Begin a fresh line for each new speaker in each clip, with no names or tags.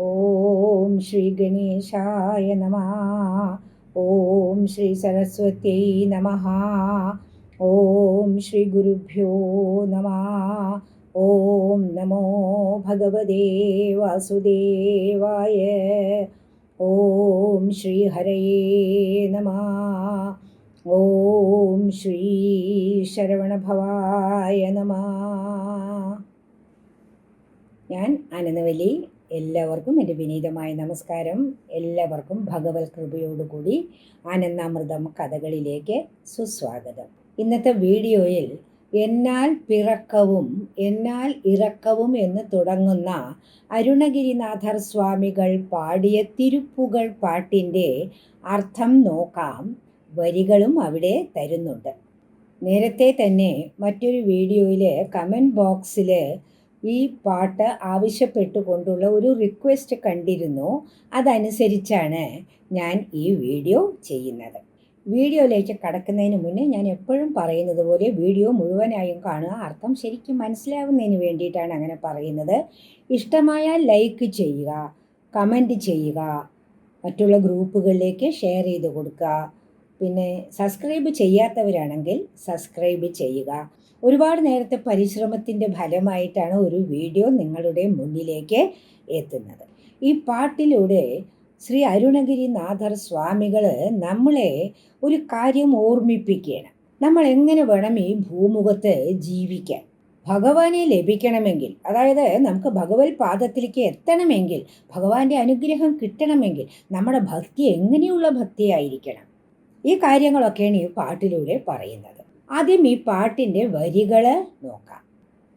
ഓം ശ്രീ ഗണേശായ നമ. ഓം ശ്രീ സരസ്വത്യൈ നമ. ഓം ശ്രീ ഗുരുഭ്യോ നമ. ഓം നമോ ഭഗവതേ വാസുദേവായ. ഓം ശ്രീ ഹരയേ നമ. ഓം ശ്രീ ശരവണഭവായ നമ. ഞാൻ ആനന്ദവല്ലി എല്ലാവർക്കും എന്റെ വിനീതമായ നമസ്കാരം. എല്ലാവർക്കും ഭഗവത് കൃപയോടുകൂടി ആനന്ദാമൃതം കഥകളിലേക്ക് സുസ്വാഗതം. ഇന്നത്തെ വീഡിയോയിൽ എന്നാൽ പിറക്കവും എന്നാൽ ഇറക്കവും എന്ന് തുടങ്ങുന്ന അരുണഗിരിനാഥർ സ്വാമികൾ പാടിയ തിരുപ്പുകൾ പാട്ടിന്റെ അർത്ഥം നോക്കാം വരികളും അവിടെ തരുന്നുണ്ട്. നേരത്തെ തന്നെ മറ്റൊരു വീഡിയോയിൽ കമന്റ് ബോക്സിൽ ഈ പാട്ട് ആവശ്യപ്പെട്ടുകൊണ്ടുള്ള ഒരു റിക്വസ്റ്റ് കണ്ടിരുന്നു. അതനുസരിച്ചാണ് ഞാൻ ഈ വീഡിയോ ചെയ്യുന്നത്. വീഡിയോയിലേക്ക് കടക്കുന്നതിന് മുന്നേ ഞാൻ എപ്പോഴും പറയുന്നത് പോലെ വീഡിയോ മുഴുവനായും കാണുക. അർത്ഥം ശരിക്കും മനസ്സിലാവുന്നതിന് വേണ്ടിയിട്ടാണ് അങ്ങനെ പറയുന്നത്. ഇഷ്ടമായാൽ ലൈക്ക് ചെയ്യുക കമന്റ് ചെയ്യുക മറ്റുള്ള ഗ്രൂപ്പുകളിലേക്ക് ഷെയർ ചെയ്ത് കൊടുക്കുക. പിന്നെ സബ്സ്ക്രൈബ് ചെയ്യാത്തവരാണെങ്കിൽ സബ്സ്ക്രൈബ് ചെയ്യുക. ഒരുപാട് നേരത്തെ പരിശ്രമത്തിന്റെ ഫലമായിട്ടാണ് ഒരു വീഡിയോ നിങ്ങളുടെ മുന്നിലേക്ക് എത്തുന്നത്. ഈ പാട്ടിലൂടെ ശ്രീ അരുണഗിരിനാഥർ സ്വാമികൾ നമ്മളെ ഒരു കാര്യം ഓർമ്മിപ്പിക്കുകയാണ്. നമ്മൾ എങ്ങനെ വേണം ഈ ഭൂമുഖത്ത് ജീവിക്കാൻ? ഭഗവാനെ ലഭിക്കണമെങ്കിൽ അതായത് നമുക്ക് ഭഗവത് പാദത്തിലേക്ക് എത്തണമെങ്കിൽ ഭഗവാന്റെ അനുഗ്രഹം കിട്ടണമെങ്കിൽ നമ്മുടെ ഭക്തി എങ്ങനെയുള്ള ഭക്തിയായിരിക്കണം? ഈ കാര്യങ്ങളൊക്കെയാണ് ഈ പാട്ടിലൂടെ പറയുന്നത്. ആദ്യം ഈ പാട്ടിന്റെ വരികൾ നോക്കാം.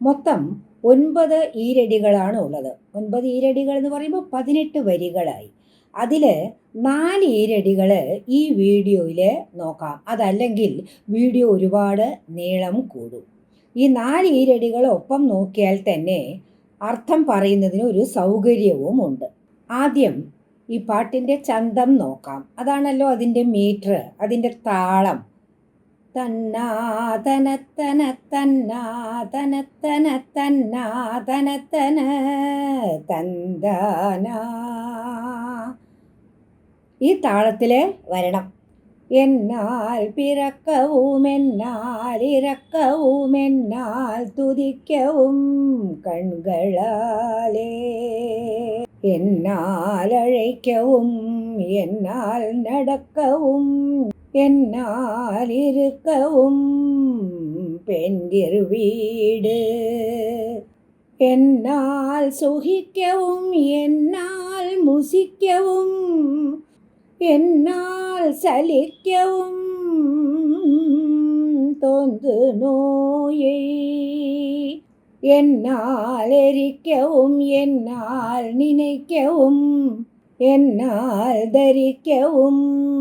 മൊത്തം ഒൻപത് ഈരടികളാണ് ഉള്ളത്. ഒൻപത് ഈരടികൾ എന്ന് പറയുമ്പോൾ പതിനെട്ട് വരികളായി. അതിൽ നാല് ഈരടികൾ ഈ വീഡിയോയിൽ നോക്കാം. അതല്ലെങ്കിൽ വീഡിയോ ഒരുപാട് നീളം കൂടും. ഈ നാല് ഈരടികൾ ഒപ്പം നോക്കിയാൽ തന്നെ അർത്ഥം പറയുന്നതിന് ഒരു സൗകര്യവും ഉണ്ട്. ആദ്യം ഈ പാട്ടിന്റെ ചന്തം നോക്കാം. അതാണല്ലോ അതിന്റെ മീറ്റർ അതിന്റെ താളം. തന്നാ തനത്തന തന്നാതനത്തന തന്നാ തനത്തന തന്താന. ഈ താളത്തിൽ വരണം. എന്നാൽ പിറക്കവും എന്നാൽ ഇറക്കവും എന്നാൽ തുതിക്കവും കൺകളാലേ. എന്നാൽ അഴയ്ക്കവും എന്നാൽ നടക്കവും என்னால் இருக்கவும் பெண்டிர் வீடு என்னால் சுகிக்கவும் என்னால் முசிக்கவும் என்னால் சலிக்கவும் தொந்து நோயை. என்னால் எரிக்கவும் என்னால் நினைக்கவும் என்னால் தரிக்கவும்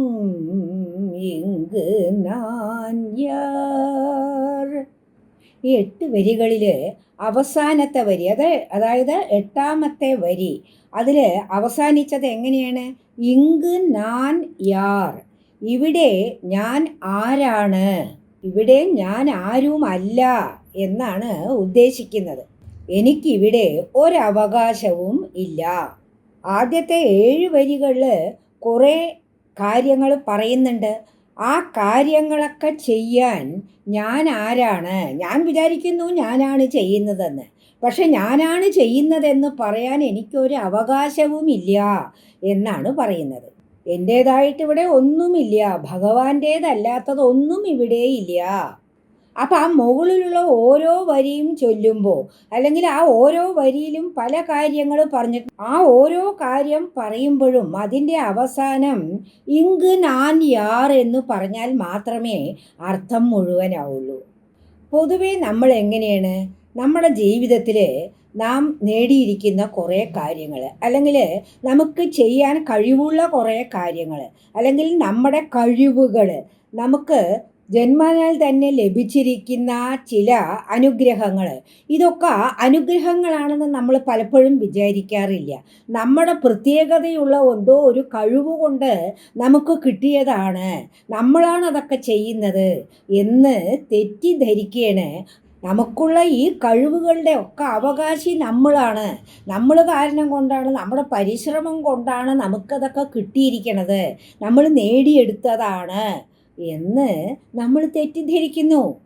നാൻ യാർ. ഈ എട്ട് വരികളിൽ അവസാനത്തെ വരി അത് അതായത് എട്ടാമത്തെ വരി. അതിൽ അവസാനിച്ചത് എങ്ങനെയാണ്? ഇങ്ക് നാൻ യാർ. ഇവിടെ ഞാൻ ആരാണ്? ഇവിടെ ഞാൻ ആരുമല്ല എന്നാണ് ഉദ്ദേശിക്കുന്നത്. എനിക്കിവിടെ ഒരവകാശവും ഇല്ല. ആദ്യത്തെ ഏഴ് വരികളിൽ കുറേ കാര്യങ്ങൾ പറയുന്നുണ്ട്. ആ കാര്യങ്ങളൊക്കെ ചെയ്യാൻ ഞാൻ ആരാണ്? ഞാൻ വിചാരിക്കുന്നു ഞാനാണ് ചെയ്യുന്നതെന്ന്. പക്ഷെ ഞാനാണ് ചെയ്യുന്നതെന്ന് പറയാൻ എനിക്കൊരു അവകാശവുമില്ല എന്നാണ് പറയുന്നത്. എന്റേതായിട്ട് ഇവിടെ ഒന്നുമില്ല. ഭഗവാന്റേതല്ലാത്തതൊന്നും ഇവിടെ ഇല്ല. അപ്പം ആ മുകളിലുള്ള ഓരോ വരിയും ചൊല്ലുമ്പോൾ അല്ലെങ്കിൽ ആ ഓരോ വരിയിലും പല കാര്യങ്ങൾ പറഞ്ഞിട്ട് ആ ഓരോ കാര്യം പറയുമ്പോഴും അതിന്റെ അവസാനം ഇങ്ക് നാൻ യാർ എന്ന് പറഞ്ഞാൽ മാത്രമേ അർത്ഥം മുഴുവനാവുള്ളൂ. പൊതുവേ നമ്മൾ എങ്ങനെയാണ് നമ്മുടെ ജീവിതത്തിൽ നാം നേടിയിരിക്കുന്ന കുറേ കാര്യങ്ങൾ അല്ലെങ്കിൽ നമുക്ക് ചെയ്യാൻ കഴിവുള്ള കുറേ കാര്യങ്ങൾ അല്ലെങ്കിൽ നമ്മുടെ കഴിവുകൾ നമുക്ക് ജന്മനാൽ തന്നെ ലഭിച്ചിരിക്കുന്ന ചില അനുഗ്രഹങ്ങൾ. ഇതൊക്കെ അനുഗ്രഹങ്ങളാണെന്ന് നമ്മൾ പലപ്പോഴും വിചാരിക്കാറില്ല. നമ്മുടെ പ്രത്യേകതയുള്ള എന്തോ ഒരു കഴിവ് കൊണ്ട് നമുക്ക് കിട്ടിയതാണ്. നമ്മളാണ് അതൊക്കെ ചെയ്യുന്നത് എന്ന് തെറ്റിദ്ധരിക്കുകയാണ് നമുക്കുള്ള ഈ കഴിവുകളുടെ ഒക്കെ അവകാശി നമ്മളാണ്. നമ്മൾ കാരണം കൊണ്ടാണ് നമ്മുടെ പരിശ്രമം കൊണ്ടാണ് നമുക്കതൊക്കെ കിട്ടിയിരിക്കണത്. നമ്മൾ നേടിയെടുത്തതാണ്. എന്ന് നമ്മൾ തെറ്റിദ്ധരിക്കുന്നു.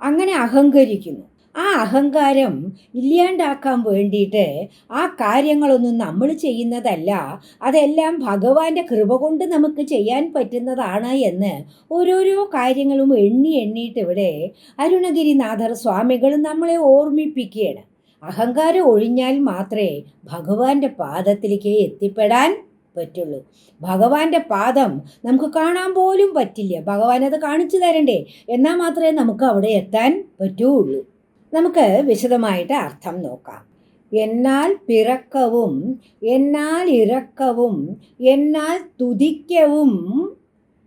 അങ്ങനെ അഹങ്കരിക്കുന്നു. ആ അഹങ്കാരം ഇല്ലാണ്ടാക്കാൻ വേണ്ടിയിട്ട് ആ കാര്യങ്ങളൊന്നും നമ്മൾ ചെയ്യുന്നതല്ല. അതെല്ലാം ഭഗവാന്റെ കൃപ കൊണ്ട് നമുക്ക് ചെയ്യാൻ പറ്റുന്നതാണ് എന്ന് ഓരോരോ കാര്യങ്ങളും എണ്ണി എണ്ണിയിട്ട് ഇവിടെ അരുണഗിരിനാഥർ സ്വാമികൾ നമ്മളെ ഓർമ്മിപ്പിക്കുകയാണ്. അഹങ്കാരം ഒഴിഞ്ഞാൽ മാത്രമേ ഭഗവാന്റെ പാദത്തിലേക്ക് എത്തിപ്പെടാൻ പറ്റുള്ളൂ. ഭഗവാന്റെ പാദം നമുക്ക് കാണാൻ പോലും പറ്റില്ല. ഭഗവാൻ അത് കാണിച്ചു തരണ്ടേ? എന്നാൽ മാത്രമേ നമുക്ക് അവിടെ എത്താൻ പറ്റുള്ളൂ. നമുക്ക് വിശദമായിട്ട് അർത്ഥം നോക്കാം. എന്നാൽ പിറക്കവും എന്നാൽ ഇറക്കവും എന്നാൽ തുതിക്കവും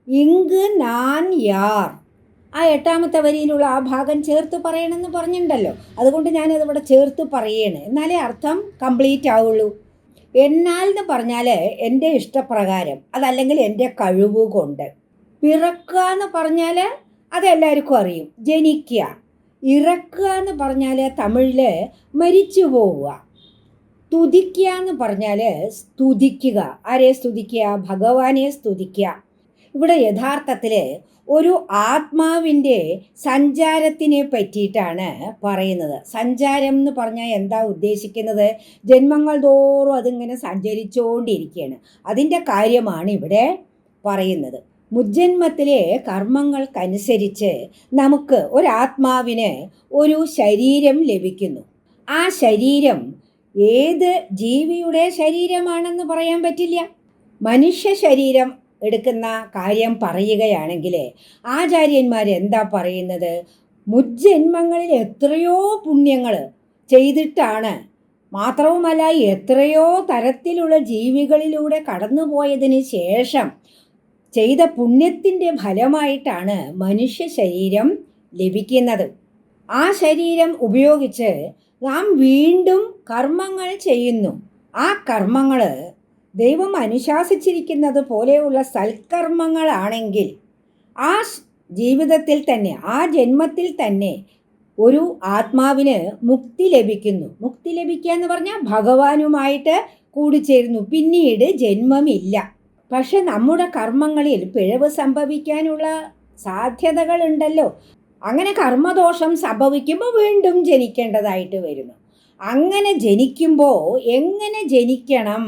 ഇങ്ക് നാൻ യാർ. ആ എട്ടാമത്തെ വരിയിലുള്ള ആ ഭാഗം ചേർത്ത് പറയണമെന്ന് പറഞ്ഞിട്ടുണ്ടല്ലോ. അതുകൊണ്ട് ഞാനത് ഇവിടെ ചേർത്ത് പറയണേ. എന്നാലേ അർത്ഥം കംപ്ലീറ്റ് ആവുള്ളൂ. എന്നാൽ എന്ന് പറഞ്ഞാൽ എന്റെ ഇഷ്ടപ്രകാരം അതല്ലെങ്കിൽ എന്റെ കഴിവ് കൊണ്ട്. പിറക്കുക എന്ന് പറഞ്ഞാൽ അതെല്ലാവർക്കും അറിയും ജനിക്കുക. ഇറക്കുക എന്ന് പറഞ്ഞാൽ തമിഴിൽ മരിച്ചു പോവുക. സ്തുതിക്കുക എന്ന് പറഞ്ഞാൽ സ്തുതിക്കുക. ആരെ സ്തുതിക്കുക? ഭഗവാനെ സ്തുതിക്കുക. ഇവിടെ യഥാർത്ഥത്തിൽ ഒരു ആത്മാവിന്റെ സഞ്ചാരത്തിനെ പറ്റിയിട്ടാണ് പറയുന്നത്. സഞ്ചാരം എന്ന് പറഞ്ഞാൽ എന്താ ഉദ്ദേശിക്കുന്നത്? ജന്മങ്ങൾ തോറും അതിങ്ങനെ സഞ്ചരിച്ചുകൊണ്ടിരിക്കുകയാണ്. അതിന്റെ കാര്യമാണ് ഇവിടെ പറയുന്നത്. മുജ്ജന്മത്തിലെ കർമ്മങ്ങൾക്കനുസരിച്ച് നമുക്ക് ഒരാത്മാവിന് ഒരു ശരീരം ലഭിക്കുന്നു. ആ ശരീരം ഏത് ജീവിയുടെ ശരീരമാണെന്ന് പറയാൻ പറ്റില്ല. മനുഷ്യ ശരീരം എടുക്കുന്ന കാര്യം പറയുകയാണെങ്കിൽ ആചാര്യന്മാർ എന്താ പറയുന്നത്? മുജ്ജന്മങ്ങളിൽ എത്രയോ പുണ്യങ്ങൾ ചെയ്തിട്ടാണ് മാത്രവുമല്ല എത്രയോ തരത്തിലുള്ള ജീവികളിലൂടെ കടന്നുപോയതിന് ശേഷം ചെയ്ത പുണ്യത്തിന്റെ ഫലമായിട്ടാണ് മനുഷ്യ ശരീരം ലഭിക്കുന്നത്. ആ ശരീരം ഉപയോഗിച്ച് നാം വീണ്ടും കർമ്മങ്ങൾ ചെയ്യുന്നു. ആ കർമ്മങ്ങൾ ദൈവം അനുശാസിച്ചിരിക്കുന്നത് പോലെയുള്ള സൽക്കർമ്മങ്ങളാണെങ്കിൽ ആ ജീവിതത്തിൽ തന്നെ ആ ജന്മത്തിൽ തന്നെ ഒരു ആത്മാവിന് മുക്തി ലഭിക്കുന്നു. മുക്തി ലഭിക്കുക എന്ന് പറഞ്ഞാൽ ഭഗവാനുമായിട്ട് കൂടിച്ചേരുന്നു. പിന്നീട് ജന്മമില്ല. പക്ഷെ നമ്മുടെ കർമ്മങ്ങളിൽ പിഴവ് സംഭവിക്കാനുള്ള സാധ്യതകളുണ്ടല്ലോ. അങ്ങനെ കർമ്മദോഷം സംഭവിക്കുമ്പോൾ വീണ്ടും ജനിക്കേണ്ടതായിട്ട് വരുന്നു. അങ്ങനെ ജനിക്കുമ്പോൾ എങ്ങനെ ജനിക്കണം?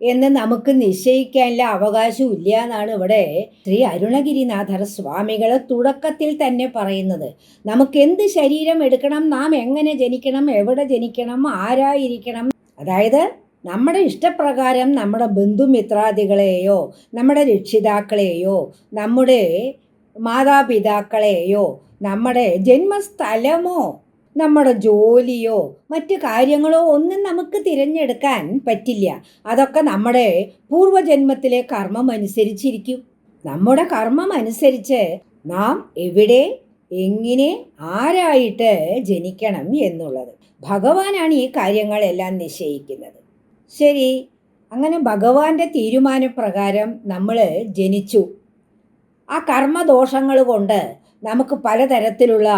എന്ന് നമുക്ക് നിശ്ചയിക്കാനുള്ള അവകാശം ഇല്ല എന്നാണ് ഇവിടെ ശ്രീ അരുണഗിരിനാഥർ സ്വാമികൾ തുടക്കത്തിൽ തന്നെ പറയുന്നത്. നമുക്ക് എന്ത് ശരീരം എടുക്കണം നാം എങ്ങനെ ജനിക്കണം എവിടെ ജനിക്കണം ആരായിരിക്കണം? അതായത് നമ്മുടെ ഇഷ്ടപ്രകാരം നമ്മുടെ ബന്ധുമിത്രാദികളെയോ നമ്മുടെ രക്ഷിതാക്കളെയോ നമ്മുടെ മാതാപിതാക്കളെയോ നമ്മുടെ ജന്മസ്ഥലമോ നമ്മുടെ ജോലിയോ മറ്റ് കാര്യങ്ങളോ ഒന്നും നമുക്ക് തിരഞ്ഞെടുക്കാൻ പറ്റില്ല. അതൊക്കെ നമ്മുടെ പൂർവജന്മത്തിലെ കർമ്മം അനുസരിച്ചിരിക്കും. നമ്മുടെ കർമ്മം അനുസരിച്ച് നാം എവിടെ എങ്ങനെ ആരായിട്ട് ജനിക്കണം എന്നുള്ളത്. ഭഗവാനാണ് ഈ കാര്യങ്ങളെല്ലാം നിശ്ചയിക്കുന്നത്. ശരി അങ്ങനെ ഭഗവാന്റെ തീരുമാനപ്രകാരം നമ്മൾ ജനിച്ചു. ആ കർമ്മദോഷങ്ങൾ കൊണ്ട് നമുക്ക് പലതരത്തിലുള്ള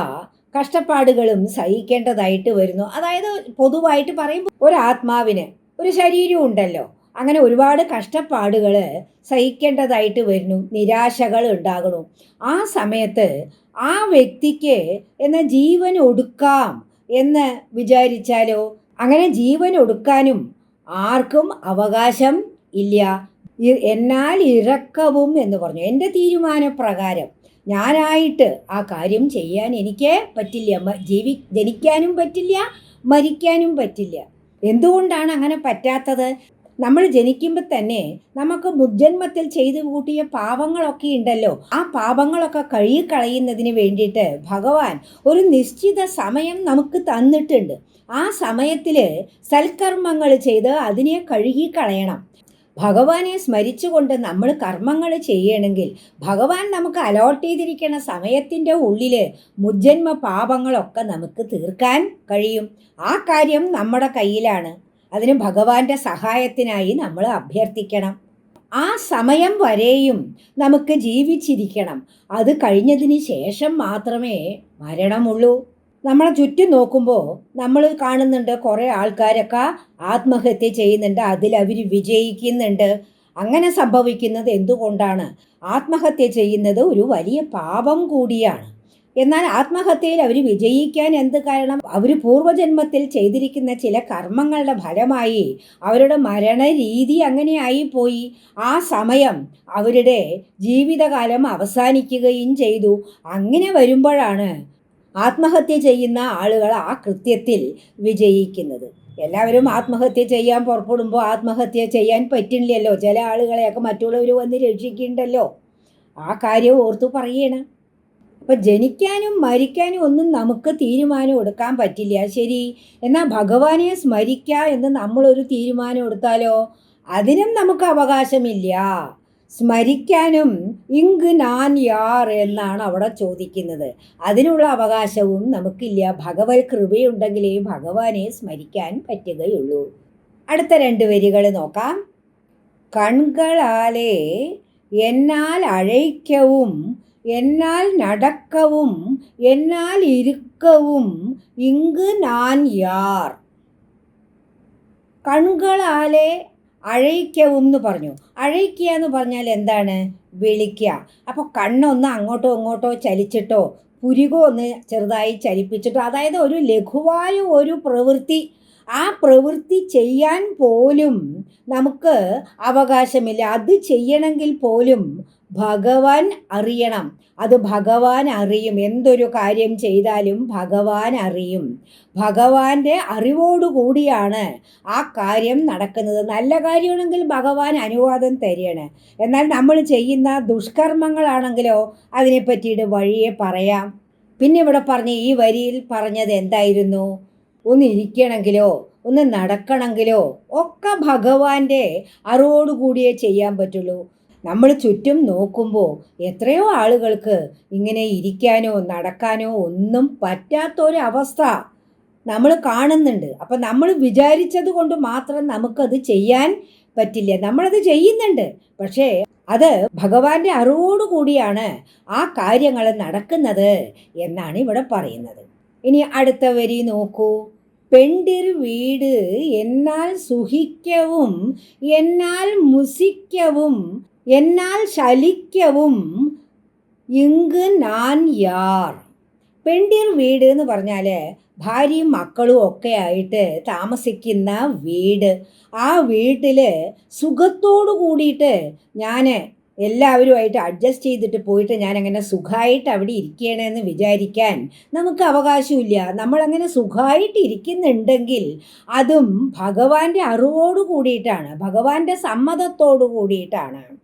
കഷ്ടപ്പാടുകളും സഹിക്കേണ്ടതായിട്ട് വരുന്നു. അതായത് പൊതുവായിട്ട് പറയുമ്പോൾ ഒരാത്മാവിന് ഒരു ശരീരം ഉണ്ടല്ലോ. അങ്ങനെ ഒരുപാട് കഷ്ടപ്പാടുകൾ സഹിക്കേണ്ടതായിട്ട് വരുന്നു. നിരാശകൾ ഉണ്ടാകണം. ആ സമയത്ത് ആ വ്യക്തിക്ക് എന്ന ജീവൻ ഒടുക്കാം എന്ന് വിചാരിച്ചാലോ? അങ്ങനെ ജീവൻ ഒടുക്കാനും ആർക്കും അവകാശം ഇല്ല. എന്നാൽ ഇറക്കവും എന്ന് പറഞ്ഞു. എന്റെ തീരുമാനപ്രകാരം ഞാനായിട്ട് ആ കാര്യം ചെയ്യാൻ എനിക്ക് പറ്റില്ല. ജീവി ജനിക്കാനും പറ്റില്ല മരിക്കാനും പറ്റില്ല. എന്തുകൊണ്ടാണ് അങ്ങനെ പറ്റാത്തത്? നമ്മൾ ജനിക്കുമ്പോൾ തന്നെ നമുക്ക് മുജ്ജന്മത്തിൽ ചെയ്തു കൂട്ടിയ പാപങ്ങളൊക്കെ ഉണ്ടല്ലോ. ആ പാപങ്ങളൊക്കെ കഴുകിക്കളയുന്നതിന് വേണ്ടിയിട്ട് ഭഗവാൻ ഒരു നിശ്ചിത സമയം നമുക്ക് തന്നിട്ടുണ്ട്. ആ സമയത്തിൽ സൽക്കർമ്മങ്ങൾ ചെയ്ത് അതിനെ കഴുകിക്കളയണം. ഭഗവാനെ സ്മരിച്ചുകൊണ്ട് നമ്മൾ കർമ്മങ്ങൾ ചെയ്യണമെങ്കിൽ ഭഗവാൻ നമുക്ക് അലോട്ട് ചെയ്തിരിക്കുന്ന സമയത്തിന്റെ ഉള്ളിൽ മുജ്ജന്മ പാപങ്ങളൊക്കെ നമുക്ക് തീർക്കാൻ കഴിയും. ആ കാര്യം നമ്മുടെ കയ്യിലാണ്. അതിന് ഭഗവാന്റെ സഹായത്തിനായി നമ്മൾ അഭ്യർത്ഥിക്കണം. ആ സമയം വരെയും നമുക്ക് ജീവിച്ചിരിക്കണം. അത് കഴിഞ്ഞതിന് ശേഷം മാത്രമേ മരണമുള്ളൂ. നമ്മളെ ചുറ്റും നോക്കുമ്പോൾ നമ്മൾ കാണുന്നുണ്ട് കുറേ ആൾക്കാരൊക്കെ ആത്മഹത്യ ചെയ്യുന്നുണ്ട് അതിൽ അവർ വിജയിക്കുന്നുണ്ട്. അങ്ങനെ സംഭവിക്കുന്നത് എന്തുകൊണ്ടാണ്? ആത്മഹത്യ ചെയ്യുന്നത് ഒരു വലിയ പാപം കൂടിയാണ്. എന്നാൽ ആത്മഹത്യയിൽ അവർ വിജയിക്കാൻ എന്ത് കാരണം? അവർ പൂർവജന്മത്തിൽ ചെയ്തിരിക്കുന്ന ചില കർമ്മങ്ങളുടെ ഫലമായി അവരുടെ മരണരീതി അങ്ങനെ ആയിപ്പോയി ആ സമയം അവരുടെ ജീവിതകാലം അവസാനിക്കുകയും ചെയ്തു. അങ്ങനെ വരുമ്പോഴാണ് ആത്മഹത്യ ചെയ്യുന്ന ആളുകൾ ആ കൃത്യത്തിൽ വിജയിക്കുന്നത്. എല്ലാവരും ആത്മഹത്യ ചെയ്യാൻ പുറപ്പെടുമ്പോൾ ആത്മഹത്യ ചെയ്യാൻ പറ്റില്ലല്ലോ. ചില ആളുകളെയൊക്കെ മറ്റുള്ളവർ വന്ന് രക്ഷിക്കണ്ടല്ലോ. ആ കാര്യം ഓർത്തു പറയണം. അപ്പം ജനിക്കാനും മരിക്കാനും ഒന്നും നമുക്ക് തീരുമാനം എടുക്കാൻ പറ്റില്ല. ശരി. എന്നാൽ ഭഗവാനെ സ്മരിക്കുക എന്ന് നമ്മളൊരു തീരുമാനം എടുത്താലോ? അതിനും നമുക്ക് അവകാശമില്ല. സ്മരിക്കാനും ഇങ്ക് നാൻ യാർ എന്നാണ് അവിടെ ചോദിക്കുന്നത്. അതിനുള്ള അവകാശവും നമുക്കില്ല. ഭഗവത് കൃപയുണ്ടെങ്കിലേ ഭഗവാനെ സ്മരിക്കാൻ പറ്റുകയുള്ളൂ. അടുത്ത രണ്ട് വരികൾ നോക്കാം. കൺകളാലേ എന്നാൽ അഴയ്ക്കവും എന്നാൽ നടക്കവും എന്നാൽ ഇരുക്കവും ഇങ്ക് നാൻ യാർ. കൺകളാലെ അഴയ്ക്കവും എന്ന് പറഞ്ഞു. അഴയ്ക്കുക എന്ന് പറഞ്ഞാൽ എന്താണ്? വിളിക്കുക. അപ്പോൾ കണ്ണൊന്ന് അങ്ങോട്ടോ ഇങ്ങോട്ടോ ചലിച്ചിട്ടോ പുരികോ ഒന്ന് ചെറുതായി ചലിപ്പിച്ചിട്ടോ അതായത് ഒരു ലഘുവായ ഒരു പ്രവൃത്തി. ആ പ്രവൃത്തി ചെയ്യാൻ പോലും നമുക്ക് അവകാശമില്ല. അത് ചെയ്യണമെങ്കിൽ പോലും ഭഗവാൻ അറിയണം. അത് ഭഗവാൻ അറിയും. എന്തൊരു കാര്യം ചെയ്താലും ഭഗവാൻ അറിയും. ഭഗവാന്റെ അറിവോടുകൂടിയാണ് ആ കാര്യം നടക്കുന്നത്. നല്ല കാര്യമാണെങ്കിൽ ഭഗവാൻ അനുവാദം തരികയാണ്. എന്നാൽ നമ്മൾ ചെയ്യുന്ന ദുഷ്കർമ്മങ്ങളാണെങ്കിലോ അതിനെ പറ്റിയിട്ട് വഴിയെ പറയാം. പിന്നെ ഇവിടെ പറഞ്ഞ ഈ വരിയിൽ പറഞ്ഞത് എന്തായിരുന്നു? ഒന്ന് ഇരിക്കണമെങ്കിലോ ഒന്ന് നടക്കണമെങ്കിലോ ഒക്കെ ഭഗവാന്റെ അറിവോടുകൂടിയേ ചെയ്യാൻ പറ്റുള്ളൂ. നമ്മൾ ചുറ്റും നോക്കുമ്പോൾ എത്രയോ ആളുകൾക്ക് ഇങ്ങനെ ഇരിക്കാനോ നടക്കാനോ ഒന്നും പറ്റാത്തൊരവസ്ഥ നമ്മൾ കാണുന്നുണ്ട്. അപ്പം നമ്മൾ വിചാരിച്ചത് കൊണ്ട് മാത്രം നമുക്കത് ചെയ്യാൻ പറ്റില്ല. നമ്മളത് ചെയ്യുന്നുണ്ട്. പക്ഷേ അത് ഭഗവാന്റെ അറിവോടുകൂടിയാണ് ആ കാര്യങ്ങൾ നടക്കുന്നത് എന്നാണ് ഇവിടെ പറയുന്നത്. ഇനി അടുത്ത വരി നോക്കൂ. പെണ്ടിർ വീട് എന്നാൽ സുഹിക്കവും എന്നാൽ മുസിക്കവും എന്നാൽ ശലിക്കവും ഇങ്ക് നാൻ യാർ. പെണ്ടിർ വീട് എന്ന് പറഞ്ഞാൽ ഭാര്യയും മക്കളും ഒക്കെ ആയിട്ട് താമസിക്കുന്ന വീട്. ആ വീട്ടിൽ സുഖത്തോടു കൂടിയിട്ട് ഞാൻ എല്ലാവരുമായിട്ട് അഡ്ജസ്റ്റ് ചെയ്തിട്ട് പോയിട്ട് ഞാൻ അങ്ങനെ സുഖമായിട്ട് അവിടെ ഇരിക്കണമെന്ന് വിചാരിക്കാൻ നമുക്ക് അവകാശമില്ല. നമ്മളങ്ങനെ സുഖമായിട്ട് ഇരിക്കുന്നുണ്ടെങ്കിൽ അതും ഭഗവാന്റെ അറിവോട് കൂടിയിട്ടാണ് ഭഗവാന്റെ സമ്മതത്തോടു കൂടിയിട്ടാണ്.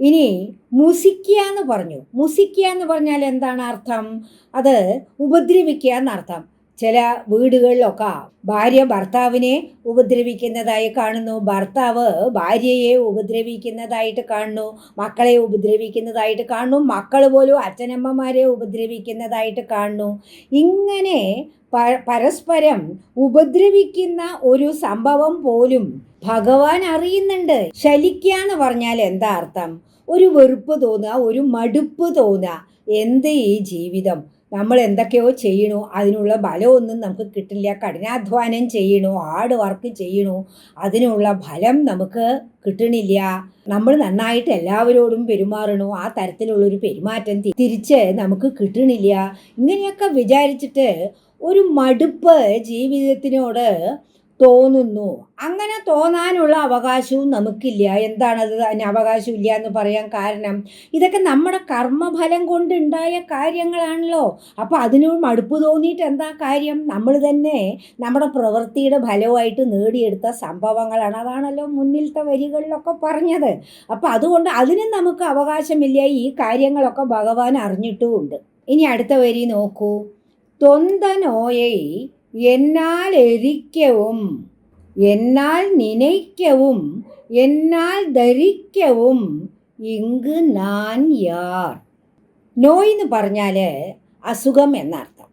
ഇനി മുസിക്കുക എന്ന് പറഞ്ഞു. മുസിക്കുക എന്ന് പറഞ്ഞാൽ എന്താണ് അർത്ഥം? അത് ഉപദ്രവിക്കുക എന്നർത്ഥം ചില വീടുകളിലൊക്കെ ഭാര്യ ഭർത്താവിനെ ഉപദ്രവിക്കുന്നതായി കാണുന്നു. ഭർത്താവ് ഭാര്യയെ ഉപദ്രവിക്കുന്നതായിട്ട് കാണുന്നു. മക്കളെ ഉപദ്രവിക്കുന്നതായിട്ട് കാണുന്നു. മക്കൾ പോലും അച്ഛനമ്മമാരെ ഉപദ്രവിക്കുന്നതായിട്ട് കാണുന്നു. ഇങ്ങനെ പരസ്പരം ഉപദ്രവിക്കുന്ന ഒരു സംഭവം പോലും ഭഗവാൻ അറിയുന്നുണ്ട്. ശലിക്കുക എന്ന് പറഞ്ഞാൽ എന്താ അർത്ഥം? ഒരു വെറുപ്പ് തോന്നുക ഒരു മടുപ്പ് തോന്നുക. എന്ത് ഈ ജീവിതം? നമ്മൾ എന്തൊക്കെയോ ചെയ്യണു അതിനുള്ള ബലമൊന്നും നമുക്ക് കിട്ടില്ല. കഠിനാധ്വാനം ചെയ്യണു ഹാർഡ് വർക്ക് ചെയ്യണു അതിനുള്ള ഫലം നമുക്ക് കിട്ടണില്ല. നമ്മൾ നന്നായിട്ട് എല്ലാവരോടും പെരുമാറണു ആ തരത്തിലുള്ളൊരു പെരുമാറ്റം തിരിച്ച് നമുക്ക് കിട്ടണില്ല. ഇങ്ങനെയൊക്കെ വിചാരിച്ചിട്ട് ഒരു മടുപ്പ് ജീവിതത്തിനോട് തോന്നുന്നു. അങ്ങനെ തോന്നാനുള്ള അവകാശവും നമുക്കില്ല. എന്താണത് അതിന് അവകാശം ഇല്ല എന്ന് പറയാൻ കാരണം? ഇതൊക്കെ നമ്മുടെ കർമ്മഫലം കൊണ്ടുണ്ടായ കാര്യങ്ങളാണല്ലോ. അപ്പോൾ അതിനോട് മടുപ്പ് തോന്നിയിട്ട് എന്താ കാര്യം? നമ്മൾ തന്നെ നമ്മുടെ പ്രവൃത്തിയുടെ ഫലമായിട്ട് നേടിയെടുത്ത സംഭവങ്ങളാണ്. അതാണല്ലോ മുന്നിലത്തെ വരികളിലൊക്കെ പറഞ്ഞത്. അപ്പോൾ അതുകൊണ്ട് അതിനും നമുക്ക് അവകാശമില്ല. ഈ കാര്യങ്ങളൊക്കെ ഭഗവാൻ അറിഞ്ഞിട്ടുമുണ്ട്. ഇനി അടുത്ത വരി നോക്കൂ. തൊന്തനോயை എന്നാൽ എരിക്കവും എന്നാൽ നനയ്ക്കവും എന്നാൽ ധരിക്കവും ഇങ്ക് നാൻ യാർ. നോയ് എന്ന് പറഞ്ഞാൽ അസുഖം എന്നർത്ഥം.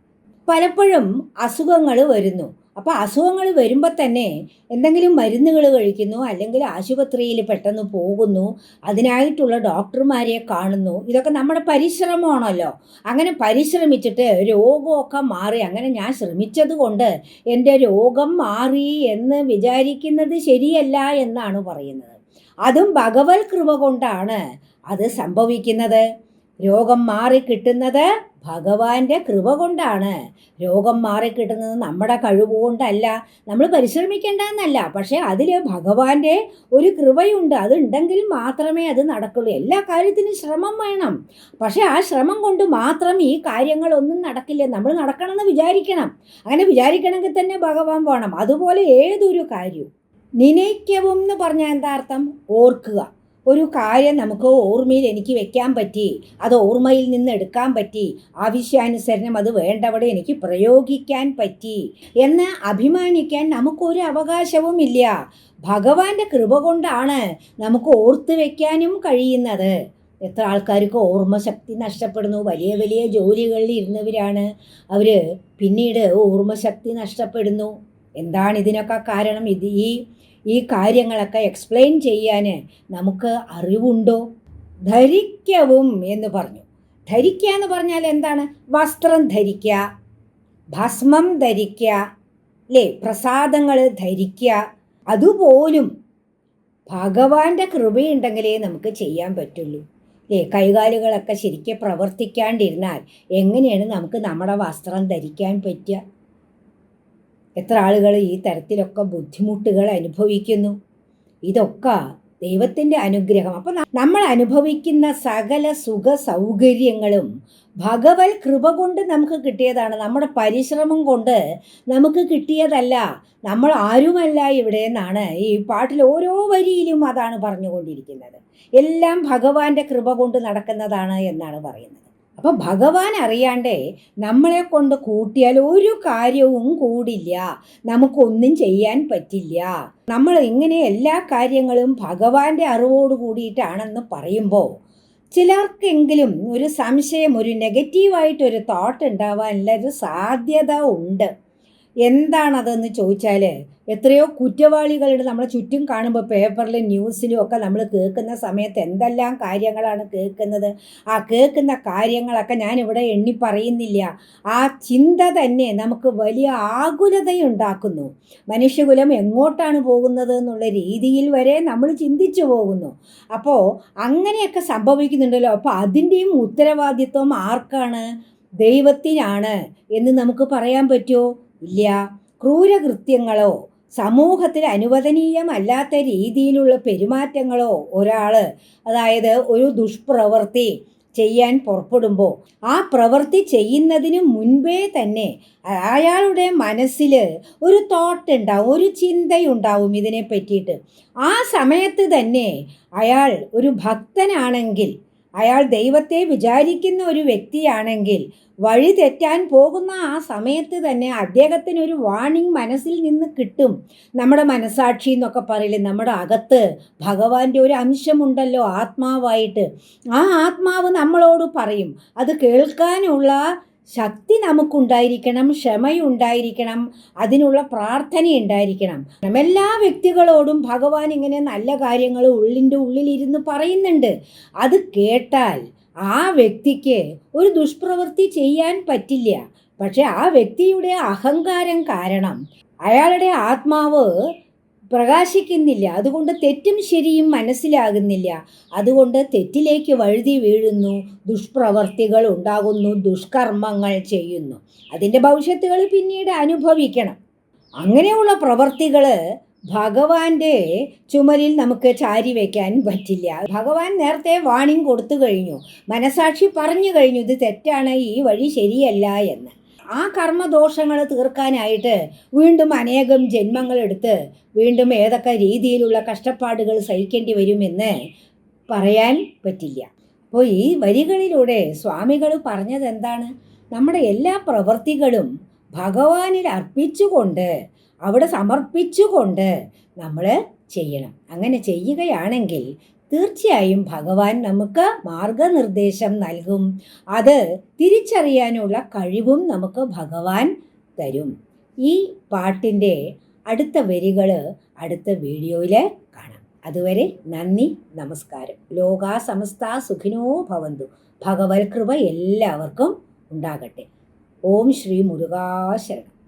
പലപ്പോഴും അസുഖങ്ങൾ വരുന്നു. അപ്പോൾ അസുഖങ്ങൾ വരുമ്പോൾ തന്നെ എന്തെങ്കിലും മരുന്നുകൾ കഴിക്കുന്നു അല്ലെങ്കിൽ ആശുപത്രിയിൽ പെട്ടെന്ന് പോകുന്നു അതിനായിട്ടുള്ള ഡോക്ടർമാരെ കാണുന്നു. ഇതൊക്കെ നമ്മുടെ പരിശ്രമമാണല്ലോ. അങ്ങനെ പരിശ്രമിച്ചിട്ട് രോഗമൊക്കെ മാറി അങ്ങനെ ഞാൻ ശ്രമിച്ചത് കൊണ്ട് എന്റെ രോഗം മാറി എന്ന് വിചാരിക്കുന്നത് ശരിയല്ല എന്നാണ് പറയുന്നത്. അതും ഭഗവത് കൃപ കൊണ്ടാണ് അത് സംഭവിക്കുന്നത്. രോഗം മാറി കിട്ടുന്നത് ഭഗവാന്റെ കൃപ കൊണ്ടാണ്. രോഗം മാറി കിട്ടുന്നത് നമ്മുടെ കഴിവ് കൊണ്ടല്ല. നമ്മൾ പരിശ്രമിക്കേണ്ടെന്നല്ല പക്ഷേ അതിൽ ഭഗവാന്റെ ഒരു കൃപയുണ്ട്. അതുണ്ടെങ്കിൽ മാത്രമേ അത് നടക്കുള്ളൂ. എല്ലാ കാര്യത്തിനും ശ്രമം വേണം. പക്ഷേ ആ ശ്രമം കൊണ്ട് മാത്രം ഈ കാര്യങ്ങളൊന്നും നടക്കില്ല. നമ്മൾ നടക്കണമെന്ന് വിചാരിക്കണം. അങ്ങനെ വിചാരിക്കണമെങ്കിൽ തന്നെ ഭഗവാൻ വേണം. അതുപോലെ ഏതൊരു കാര്യവും നിനയ്ക്കവും എന്ന് പറഞ്ഞാൽ എന്താ അർത്ഥം? ഓർക്കുക. ഒരു കാര്യം നമുക്ക് ഓർമ്മയിൽ എനിക്ക് വെക്കാൻ പറ്റി അത് ഓർമ്മയിൽ നിന്ന് എടുക്കാൻ പറ്റി ആവശ്യാനുസരണം അത് വേണ്ടവിടെ എനിക്ക് പ്രയോഗിക്കാൻ പറ്റി എന്ന് അഭിമാനിക്കാൻ നമുക്കൊരു അവകാശവും ഇല്ല. ഭഗവാന്റെ കൃപ കൊണ്ടാണ് നമുക്ക് ഓർത്ത് വെക്കാനും കഴിയുന്നത്. എത്ര ആൾക്കാർക്ക് ഓർമ്മശക്തി നഷ്ടപ്പെടുന്നു വലിയ വലിയ ജോലികളിൽ ഇരുന്നവരാണ്. അവർ പിന്നീട് ഓർമ്മശക്തി നഷ്ടപ്പെടുന്നു. എന്താണ് ഇതിനൊക്കെ കാരണം? ഇത് ഈ ഈ കാര്യങ്ങളൊക്കെ എക്സ്പ്ലെയിൻ ചെയ്യാൻ നമുക്ക് അറിവുണ്ടോ? ധരിക്കവും എന്ന് പറഞ്ഞു. ധരിക്കുക എന്ന് പറഞ്ഞാൽ എന്താണ്? വസ്ത്രം ധരിക്കുക ഭസ്മം ധരിക്കുക അല്ലേ പ്രസാദങ്ങൾ ധരിക്കുക. അതുപോലും ഭഗവാന്റെ കൃപയുണ്ടെങ്കിലേ നമുക്ക് ചെയ്യാൻ പറ്റുള്ളൂ. അല്ലേ കൈകാലുകളൊക്കെ ശരിക്കും പ്രവർത്തിക്കാണ്ടിരുന്നാൽ എങ്ങനെയാണ് നമുക്ക് നമ്മുടെ വസ്ത്രം ധരിക്കാൻ പറ്റുക? എത്ര ആളുകൾ ഈ തരത്തിലൊക്കെ ബുദ്ധിമുട്ടുകൾ അനുഭവിക്കുന്നു? ഇതൊക്കെ ദൈവത്തിന്റെ അനുഗ്രഹം. അപ്പോൾ നമ്മൾ അനുഭവിക്കുന്ന സകല സുഖ സൗകര്യങ്ങളും ഭഗവത് കൃപ കൊണ്ട് നമുക്ക് കിട്ടിയതാണ്. നമ്മുടെ പരിശ്രമം കൊണ്ട് നമുക്ക് കിട്ടിയതല്ല. നമ്മൾ ആരുമല്ല ഇവിടെ എന്നാണ് ഈ പാട്ടിൽ ഓരോ വരിയിലും അതാണ് പറഞ്ഞുകൊണ്ടിരിക്കുന്നത്. എല്ലാം ഭഗവാന്റെ കൃപ കൊണ്ട് നടക്കുന്നതാണ് എന്നാണ് പറയുന്നത്. അപ്പോൾ ഭഗവാൻ അറിയാണ്ടേ നമ്മളെ കൊണ്ട് കൂട്ടിയാൽ ഒരു കാര്യവും കൂടില്ല. നമുക്കൊന്നും ചെയ്യാൻ പറ്റില്ല. നമ്മൾ ഇങ്ങനെ എല്ലാ കാര്യങ്ങളും ഭഗവാന്റെ അറിവോട് കൂടിയിട്ടാണെന്ന് പറയുമ്പോൾ ചിലർക്കെങ്കിലും ഒരു സംശയം ഒരു നെഗറ്റീവായിട്ടൊരു തോട്ട് ഉണ്ടാവാനുള്ള ഒരു സാധ്യത ഉണ്ട്. എന്താണതെന്ന് ചോദിച്ചാൽ എത്രയോ കുറ്റവാളികളുടെ നമ്മളെ ചുറ്റും കാണുമ്പോൾ പേപ്പറിലും ന്യൂസിലും ഒക്കെ നമ്മൾ കേൾക്കുന്ന സമയത്ത് എന്തെല്ലാം കാര്യങ്ങളാണ് കേൾക്കുന്നത്? ആ കേൾക്കുന്ന കാര്യങ്ങളൊക്കെ ഞാനിവിടെ എണ്ണി പറയുന്നില്ല. ആ ചിന്ത തന്നെ നമുക്ക് വലിയ ആകുലതയുണ്ടാക്കുന്നു. മനുഷ്യകുലം എങ്ങോട്ടാണ് പോകുന്നത് എന്നുള്ള രീതിയിൽ വരെ നമ്മൾ ചിന്തിച്ചു പോകുന്നു. അപ്പോൾ അങ്ങനെയൊക്കെ സംഭവിക്കുന്നുണ്ടല്ലോ. അപ്പോൾ അതിന്റെയും ഉത്തരവാദിത്വം ആർക്കാണ്? ദൈവത്തിനാണ് എന്ന് നമുക്ക് പറയാൻ പറ്റുമോ? ഇല്ല. ക്രൂരകൃത്യങ്ങളോ സമൂഹത്തിൽ അനുവദനീയമല്ലാത്ത രീതിയിലുള്ള പെരുമാറ്റങ്ങളോ ഒരാൾ അതായത് ഒരു ദുഷ്പ്രവൃത്തി ചെയ്യാൻ പുറപ്പെടുമ്പോൾ ആ പ്രവൃത്തി ചെയ്യുന്നതിന് മുൻപേ തന്നെ അയാളുടെ മനസ്സിൽ ഒരു തോട്ട് ഉണ്ടാവും ഒരു ചിന്തയുണ്ടാവും ഇതിനെ പറ്റിയിട്ട്. ആ സമയത്ത് തന്നെ അയാൾ ഒരു ഭക്തനാണെങ്കിൽ അയാൾ ദൈവത്തെ വിചാരിക്കുന്ന ഒരു വ്യക്തിയാണെങ്കിൽ വഴി തെറ്റാൻ പോകുന്ന ആ സമയത്ത് തന്നെ അദ്ദേഹത്തിന് ഒരു വാണിംഗ് മനസ്സിൽ നിന്ന് കിട്ടും. നമ്മുടെ മനസാക്ഷി എന്നൊക്കെ പറയില്ലേ നമ്മുടെ അകത്ത് ഭഗവാന്റെ ഒരു അംശമുണ്ടല്ലോ ആത്മാവായിട്ട്. ആ ആത്മാവ് നമ്മളോട് പറയും. അത് കേൾക്കാനുള്ള ശക്തി നമുക്കുണ്ടായിരിക്കണം ക്ഷമയുണ്ടായിരിക്കണം അതിനുള്ള പ്രാർത്ഥന ഉണ്ടായിരിക്കണം എല്ലാ വ്യക്തികളോടും ഭഗവാൻ ഇങ്ങനെ നല്ല കാര്യങ്ങൾ ഉള്ളിന്റെ ഉള്ളിലിരുന്ന് പറയുന്നുണ്ട്. അത് കേട്ടാൽ ആ വ്യക്തിക്ക് ഒരു ദുഷ്പ്രവൃത്തി ചെയ്യാൻ പറ്റില്ല. പക്ഷെ ആ വ്യക്തിയുടെ അഹങ്കാരം കാരണം അയാളുടെ ആത്മാവ് പ്രകാശിക്കുന്നില്ല. അതുകൊണ്ട് തെറ്റും ശരിയും മനസ്സിലാകുന്നില്ല. അതുകൊണ്ട് തെറ്റിലേക്ക് വഴുതി വീഴുന്നു. ദുഷ്പ്രവർത്തികൾ ഉണ്ടാകുന്നു. ദുഷ്കർമ്മങ്ങൾ ചെയ്യുന്നു. അതിന്റെ ഭവിഷ്യത്തുകൾ പിന്നീട് അനുഭവിക്കണം. അങ്ങനെയുള്ള പ്രവർത്തികൾ ഭഗവാന്റെ ചുമലിൽ നമുക്ക് ചാരി വയ്ക്കാൻ പറ്റില്ല. ഭഗവാൻ നേരത്തെ വാണിംഗ് കൊടുത്തു കഴിഞ്ഞു. മനസാക്ഷി പറഞ്ഞു കഴിഞ്ഞു ഇത് തെറ്റാണ് ഈ വഴി ശരിയല്ല എന്ന്. ആ കർമ്മദോഷങ്ങൾ തീർക്കാനായിട്ട് വീണ്ടും അനേകം ജന്മങ്ങളെടുത്ത് വീണ്ടും ഏതൊക്കെ രീതിയിലുള്ള കഷ്ടപ്പാടുകൾ സഹിക്കേണ്ടി വരുമെന്ന് പറയാൻ പറ്റില്ല. അപ്പോൾ ഈ വരികളിലൂടെ സ്വാമികൾ പറഞ്ഞത് എന്താണ് നമ്മുടെ എല്ലാ പ്രവൃത്തികളും ഭഗവാനിൽ അർപ്പിച്ചുകൊണ്ട് അവിടെ സമർപ്പിച്ചുകൊണ്ട് നമ്മൾ ചെയ്യണം. അങ്ങനെ ചെയ്യുകയാണെങ്കിൽ തീർച്ചയായും ഭഗവാൻ നമുക്ക് മാർഗനിർദ്ദേശം നൽകും. അത് തിരിച്ചറിയാനുള്ള കഴിവും നമുക്ക് ഭഗവാൻ തരും. ഈ പാട്ടിന്റെ അടുത്ത വരികൾ അടുത്ത വീഡിയോയിൽ കാണാം. അതുവരെ നന്ദി നമസ്കാരം. ലോകാ സമസ്ത സുഖിനോ ഭവന്തു. ഭഗവത് കൃപ എല്ലാവർക്കും ഉണ്ടാകട്ടെ. ഓം ശ്രീ മുരുകാശരണം.